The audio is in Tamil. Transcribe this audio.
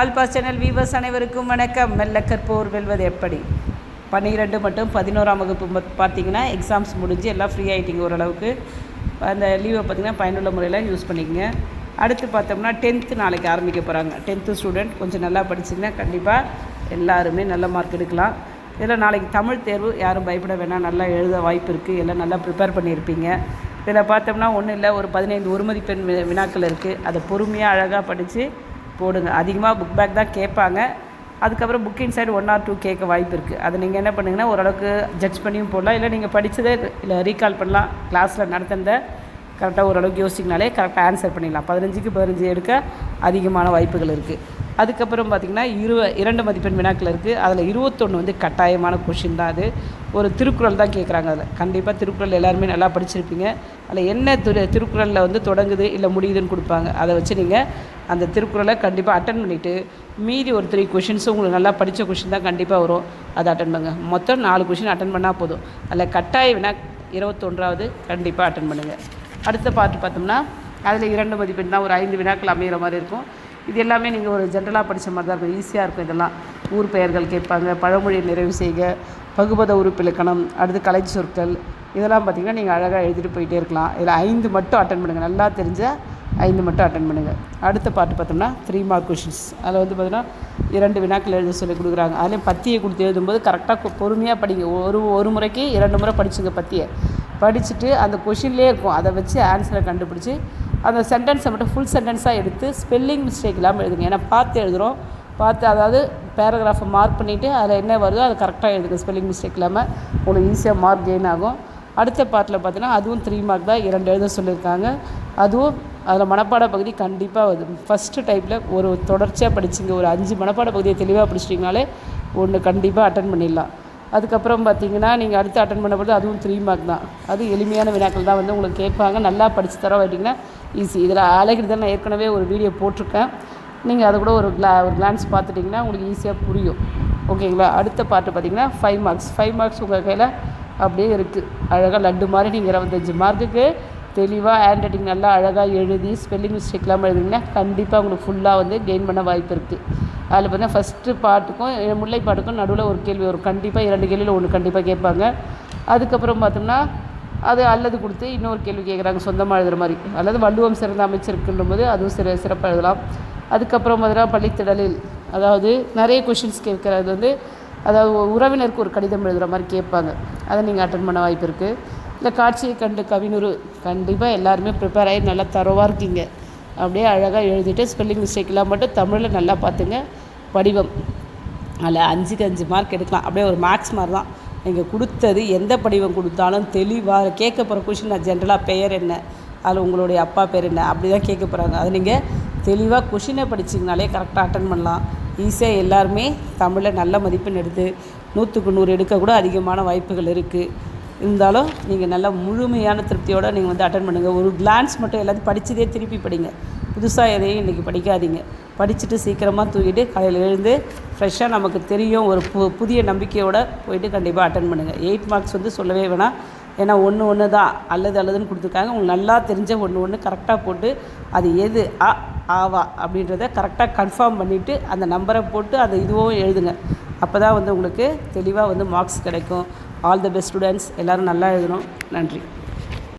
ஆல்பா சேனல் வீவர்ஸ் அனைவருக்கும் வணக்கம். மெல்ல கற்போர் வெல்வது எப்படி? பன்னிரெண்டு மட்டும் பதினோராம் வகுப்பு பார்த்தீங்கன்னா எக்ஸாம்ஸ் முடிஞ்சு எல்லாம் ஃப்ரீ ஆகிட்டீங்க ஓரளவுக்கு. அந்த லீவை பார்த்திங்கன்னா பயனுள்ள முறையில் யூஸ் பண்ணிக்கங்க. அடுத்து பார்த்தோம்னா டென்த்து நாளைக்கு ஆரம்பிக்க போகிறாங்க டென்த்து ஸ்டூடெண்ட் கொஞ்சம் நல்லா படிச்சிங்கன்னா கண்டிப்பாக எல்லாருமே நல்ல மார்க் எடுக்கலாம். இதில் நாளைக்கு தமிழ் தேர்வு யாரும் பயப்பட வேணாம். நல்லா எழுத வாய்ப்பு இருக்குது எல்லாம் நல்லா ப்ரிப்பேர் பண்ணியிருப்பீங்க. இதில் பார்த்தோம்னா ஒன்றும் இல்லை. ஒரு பதினைந்து ஒரு மதிப்பெண் வினாக்கள் இருக்குது அதை பொறுமையாக அழகாக படித்து போடுங்க. அதிகமாக புக் பேக் தான் கேட்பாங்க. அதுக்கப்புறம் book inside one or two கேட்க வாய்ப்பு இருக்குது அதை நீங்கள் என்ன பண்ணுங்கன்னா ஓரளவுக்கு ஜட்ஜ் பண்ணியும் போடலாம். இல்லை நீங்கள் படித்ததே இல்லை ரீகால் பண்ணலாம். கிளாஸில் நடத்துனத கரெக்டாக ஓரளவுக்கு யோசிச்சிங்கனாலே கரெக்டாக ஆன்சர் பண்ணிடலாம். பதினஞ்சுக்கு பதினஞ்சு எடுக்க அதிகமான வாய்ப்புகள் இருக்குது அதுக்கப்புறம் பார்த்திங்கன்னா இரு இரண்டு மதிப்பெண் வினாக்கள் இருக்குது அதில் இருபத்தொன்று வந்து கட்டாயமான கொஷின் தான் அது. ஒரு திருக்குறள் தான் கேட்குறாங்க அதில். கண்டிப்பாக திருக்குறள் எல்லாருமே நல்லா படிச்சிருப்பீங்க. அதில் என்ன திரு திருக்குறளில் வந்து தொடங்குது இல்லை முடியுதுன்னு கொடுப்பாங்க. அதை வச்சு நீங்கள் அந்த திருக்குறளை கண்டிப்பாக அட்டன் பண்ணிவிட்டு மீதி ஒரு த்ரீ கொஷின்ஸும் உங்களுக்கு நல்லா படித்த கொஷின் தான் கண்டிப்பாக வரும். அதை அட்டன் பண்ணுங்கள் மொத்தம் நாலு கொஷின் அட்டன் பண்ணால் போதும். அதில் கட்டாய வினா இருபத்தொன்றாவது கண்டிப்பாக அட்டன் பண்ணுங்கள் அடுத்த பாட்டு பார்த்தோம்னா அதில் இரண்டு மதிப்பெண் தான் ஒரு ஐந்து வினாக்கள் அமைகிற மாதிரி இருக்கும். இது எல்லாமே நீங்கள் ஒரு ஜென்ரலாக படித்த மாதிரி தான் இருக்கும். ஈஸியாக இருக்கும் இதெல்லாம். ஊர் பெயர்கள் கேட்பாங்க பழமொழியை நிறைவு செய்க பகுபத உறுப்பிலக்கணம் அடுத்து கலை சொற்கள் இதெல்லாம் பார்த்திங்கன்னா நீங்கள் அழகாக எழுதிட்டு போயிட்டே இருக்கலாம். இதில் ஐந்து மட்டும் அட்டன் பண்ணுங்கள் நல்லா தெரிஞ்ச ஐந்து மட்டும் அட்டன் பண்ணுங்கள் அடுத்த பாட்டு பார்த்தோம்னா த்ரீ மார்க் கொஷின்ஸ் அதில் வந்து பார்த்தீங்கன்னா இரண்டு வினாக்கள் எழுத சொல்லி கொடுக்குறாங்க. அதுலேயும் பத்தியை கொடுத்து எழுதும்போது கரெக்டாக பொறுமையாக படிங்க. ஒரு ஒரு முறைக்கு இரண்டு முறை படிச்சுங்க பத்தியை. படிச்சுட்டு அந்த கொஷின்லேயே இருக்கும். அதை வச்சு ஆன்சரை கண்டுபிடிச்சி அந்த சென்டென்ஸை மட்டும் ஃபுல் சென்டென்ஸாக எடுத்து ஸ்பெல்லிங் மிஸ்டேக் இல்லாமல் எழுதுங்க. ஏன்னா பார்த்து எழுதுகிறோம் பார்த்து அதாவது பேராகிராஃபை மார்க் பண்ணிவிட்டு அதில் என்ன வருதோ அதை கரெக்டாக எழுதுங்க. ஸ்பெல்லிங் மிஸ்டேக் இல்லாமல் உங்களுக்கு ஈஸியாக மார்க் கெயின் ஆகும். அடுத்த பாட்டில் பார்த்தீங்கன்னா அதுவும் த்ரீ மார்க் தான் இரண்டு எழுத சொல்லியிருக்காங்க. அதுவும் அதில் மனப்பாட பகுதி கண்டிப்பாக வருது. ஃபஸ்ட்டு டைப்பில் ஒரு தொடர்ச்சியாக படிச்சிங்க ஒரு அஞ்சு மனப்பாட பகுதியை தெளிவாக படிச்சிட்டிங்கனாலே ஒன்று கண்டிப்பாக அட்டன் பண்ணிடலாம். அதுக்கப்புறம் பார்த்தீங்கன்னா நீங்கள் அடுத்து அட்டன் பண்ண அதுவும் த்ரீ மார்க் தான். அது எளிமையான வினாக்கள் தான் வந்து உங்களுக்கு கேட்பாங்க. நல்லா படித்து தர வைட்டிங்கன்னா ஈஸி இதில் அழகிட்டு தான் நான் ஏற்கனவே ஒரு வீடியோ போட்டிருக்கேன். நீங்கள் அதை கூட ஒரு கிளா ஒரு கிளான்ஸ் பார்த்துட்டிங்கன்னா உங்களுக்கு ஈஸியாக புரியும். ஓகேங்களா? அடுத்த பாட்டு பார்த்தீங்கன்னா ஃபைவ் மார்க்ஸ் ஃபைவ் மார்க்ஸ் உங்கள் கையில் அப்படியே இருக்குது அழகாக லட்டு மாதிரி நீங்கள் இருபத்தஞ்சி மார்க்குக்கு தெளிவாக ஹேண்ட் ரைட்டிங் நல்லா அழகாக எழுதி ஸ்பெல்லிங் மிஸ்டேக் இல்லாமல் எழுதிங்கன்னா கண்டிப்பாக உங்களுக்கு ஃபுல்லாக வந்து கெயின் பண்ண வாய்ப்பு இருக்குது அதில் பார்த்தீங்கன்னா ஃபஸ்ட்டு பாட்டுக்கும் முல்லை பாட்டுக்கும் நடுவில் ஒரு கேள்வி வரும். கண்டிப்பாக இரண்டு கேள்வியில் ஒன்று கண்டிப்பாக கேட்பாங்க. அதுக்கப்புறம் பார்த்தோம்னா அது அல்லது கொடுத்து இன்னொரு கேள்வி கேட்குறாங்க சொந்தமாக எழுதுகிற மாதிரி. அல்லது வள்ளுவம் சிறந்த அமைச்சருக்குன்ற போது அதுவும் சிற சிறப்பாக எழுதலாம். அதுக்கப்புறம் பார்த்தீங்கன்னா பள்ளித்திடலில் அதாவது நிறைய கொஷின்ஸ் கேட்குறது வந்து அதாவது உறவினருக்கு ஒரு கடிதம் எழுதுகிற மாதிரி கேட்பாங்க. அதை நீங்கள் அட்டன் பண்ண வாய்ப்பு இருக்குது இந்த காட்சியை கண்டு கவினுரு கண்டிப்பாக எல்லாருமே ப்ரிப்பேர் ஆகி நல்லா தரவாக இருக்கீங்க. அப்படியே அழகாக எழுதிட்டு ஸ்பெல்லிங் மிஸ்டேக்கெலாம் மட்டும் தமிழில் நல்லா பார்த்துங்க. படிவம். அதில் அஞ்சுக்கு அஞ்சு மார்க் எடுக்கலாம். அப்படியே ஒரு மேக்ஸ் மாதிரி தான். நீங்கள் கொடுத்தது எந்த படிவம் கொடுத்தாலும் தெளிவாக கேட்க போகிற கொஷின் நான் ஜென்ரலாக பெயர் என்ன? அதில் உங்களுடைய அப்பா பேர் என்ன? அப்படி தான் கேட்க போகிறாங்க அது நீங்கள் தெளிவாக கொஷினை படிச்சிங்கனாலே கரெக்டாக அட்டன் பண்ணலாம். ஈஸியாக எல்லாருமே தமிழில் நல்ல மதிப்பெண் எடுத்து நூற்றுக்கு நூறு எடுக்க கூட அதிகமான வாய்ப்புகள் இருக்குது இருந்தாலும் நீங்கள் நல்லா முழுமையான திருப்தியோடு நீங்கள் வந்து அட்டன் பண்ணுங்கள் ஒரு கிளான்ஸ் மட்டும் எல்லாத்தையும் படித்ததே திருப்பி படிங்க. புதுசாக எதையும் இன்றைக்கி படிக்காதீங்க. படிச்சுட்டு சீக்கிரமாக தூக்கிட்டு காலையில் எழுந்து ஃப்ரெஷ்ஷாக நமக்கு தெரியும். ஒரு பு புதிய நம்பிக்கையோடு போயிட்டு கண்டிப்பாக அட்டன் பண்ணுங்கள் எயிட் மார்க்ஸ் வந்து சொல்லவே வேணாம். ஏன்னா ஒன்று ஒன்று தான் அல்லது அல்லதுன்னு கொடுத்துருக்காங்க. உங்களுக்கு நல்லா தெரிஞ்ச ஒன்று ஒன்று கரெக்டாக போட்டு அது எது ஆ ஆவா அப்படின்றத கரெக்டாக கன்ஃபார்ம் பண்ணிவிட்டு அந்த நம்பரை போட்டு அந்த இதுவும் எழுதுங்க. அப்போ தான் வந்து உங்களுக்கு தெளிவாக வந்து மார்க்ஸ் கிடைக்கும். All the best students. எல்லோரும் நல்லா எழுதணும். நன்றி.